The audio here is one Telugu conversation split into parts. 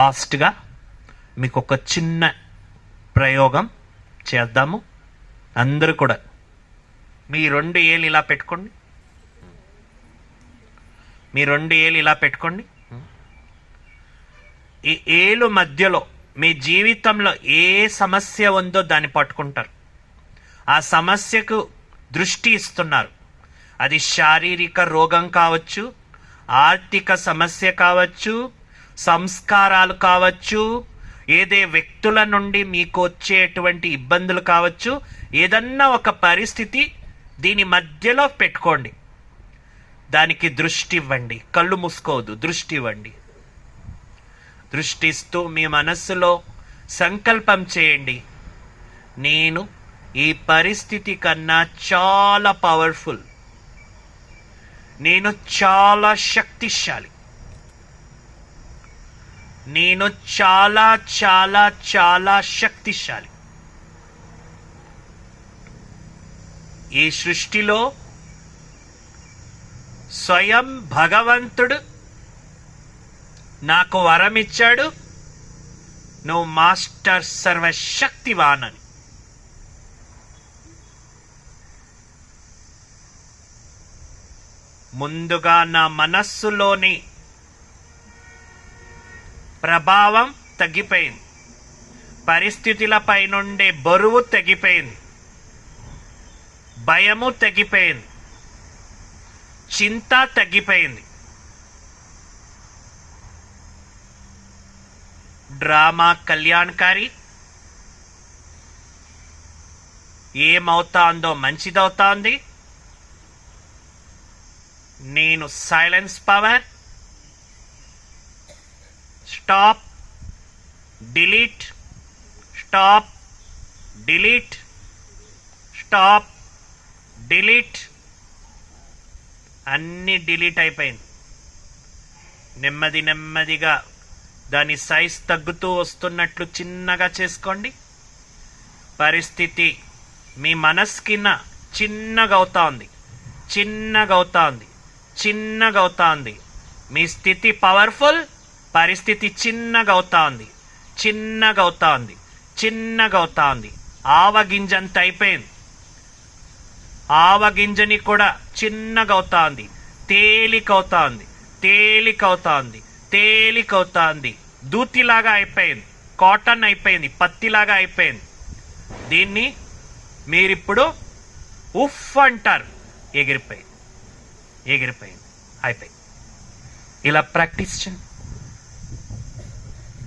లాస్ట్గా మీకు ఒక చిన్న ప్రయోగం చేద్దాము. అందరూ కూడా మీ రెండు ఏళ్ళు ఇలా పెట్టుకోండి. మీ రెండు ఏళ్ళు ఇలా పెట్టుకోండి. ఈ ఏలు మధ్యలో మీ జీవితంలో ఏ సమస్య ఉందో దాన్ని పట్టుకుంటారు. ఆ సమస్యకు దృష్టి ఇస్తున్నారు. అది శారీరక రోగం కావచ్చు ఆర్థిక సమస్య కావచ్చు సంస్కారాలు కావచ్చు ఏదే వ్యక్తుల నుండి మీకు వచ్చేటువంటి ఇబ్బందులు కావచ్చు ఏదన్నా ఒక పరిస్థితి దీని మధ్యలో పెట్టుకోండి. దానికి దృష్టి ఇవ్వండి కళ్ళు మూసుకోవద్దు దృష్టి ఇవ్వండి. దృష్టిస్తూ మీ మనస్సులో సంకల్పం చేయండి. నేను ఈ పరిస్థితి కన్నా చాలా పవర్ఫుల్ నేను చాలా శక్తిశాలి. నేను చాలా చాలా చాలా శక్తిశాలి. ఈ సృష్టిలో స్వయం భగవంతుడు నాకు వరం ఇచ్చాడు నువ్వు మాస్టర్ సర్వశక్తివానని. ముందుగా నా మనస్సులోని ప్రభావం తగ్గిపోయింది. పరిస్థితులపై నుండే బరువు తగ్గిపోయింది. భయము తగ్గిపోయింది. చింత తగ్గిపోయింది. డ్రామా కళ్యాణకారి ఏమవుతాందో మంచిదవుతాంది. నేను silence power. Stop delete stop delete stop delete అన్ని డిలీట్ అయిపోయింది. నెమ్మది నెమ్మదిగా దాని సైజ్ తగ్గుతూ వస్తున్నట్లు చిన్నగా చేసుకోండి. పరిస్థితి మీ మనస్కిన్న చిన్నగా అవుతా ఉంది చిన్నగా అవుతా ఉంది చిన్నగా అవుతా ఉంది మీ స్థితి పవర్ఫుల్ పరిస్థితి చిన్నగా అవుతా ఉంది. చిన్నగా అవుతా ఉంది. చిన్నగా అవుతా ఉంది. ఆవగింజంత అయిపోయింది. ఆవగింజని కూడా చిన్నగా అవుతా ఉంది. తేలికవుతా ఉంది. తేలికవుతా ఉంది. తేలికవుతా ఉంది. దూతిలాగా అయిపోయింది. కాటన్ అయిపోయింది. పత్తిలాగా అయిపోయింది. దీన్ని మీరిప్పుడు ఉఫ్ అంటారు. ఎగిరిపోయింది. ఎగిరిపోయింది. అయిపోయింది. ఇలా ప్రాక్టీస్ చేయండి.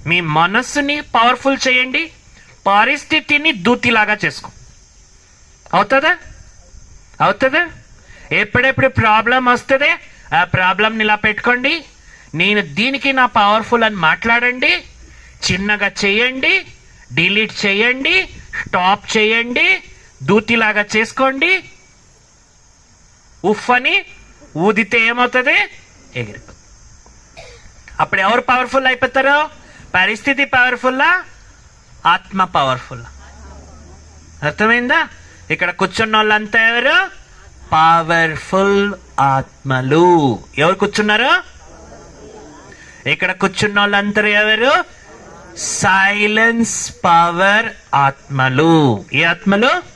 మీ మనస్సుని పవర్ఫుల్ చేయండి. పరిస్థితిని దూతిలాగా చేసుకో. అవుతుందా? అవుతుందా? ఎప్పుడెప్పుడు ప్రాబ్లం వస్తుంది ఆ ప్రాబ్లంని ఇలా పెట్టుకోండి. నేను దీనికి నా పవర్ఫుల్ అని మాట్లాడండి. చిన్నగా చేయండి. డిలీట్ చేయండి. స్టాప్ చేయండి. దూతిలాగా చేసుకోండి. ఉఫ్ అని ఊదితే ఏమవుతుంది? ఎగిరిపోతుంది అప్పుడు ఎవరు పవర్ఫుల్ అయిపోతారో? పరిస్థితి పవర్ఫుల్లా? ఆత్మ పవర్ఫుల్ అర్థమైందా? ఇక్కడ కూర్చున్న వాళ్ళంతా ఎవరు? పవర్ఫుల్ ఆత్మలు. ఎవరు కూర్చున్నారు? ఇక్కడ కూర్చున్న వాళ్ళందరూ ఎవరు? సైలెన్స్ పవర్ ఆత్మలు. ఏ ఆత్మలు?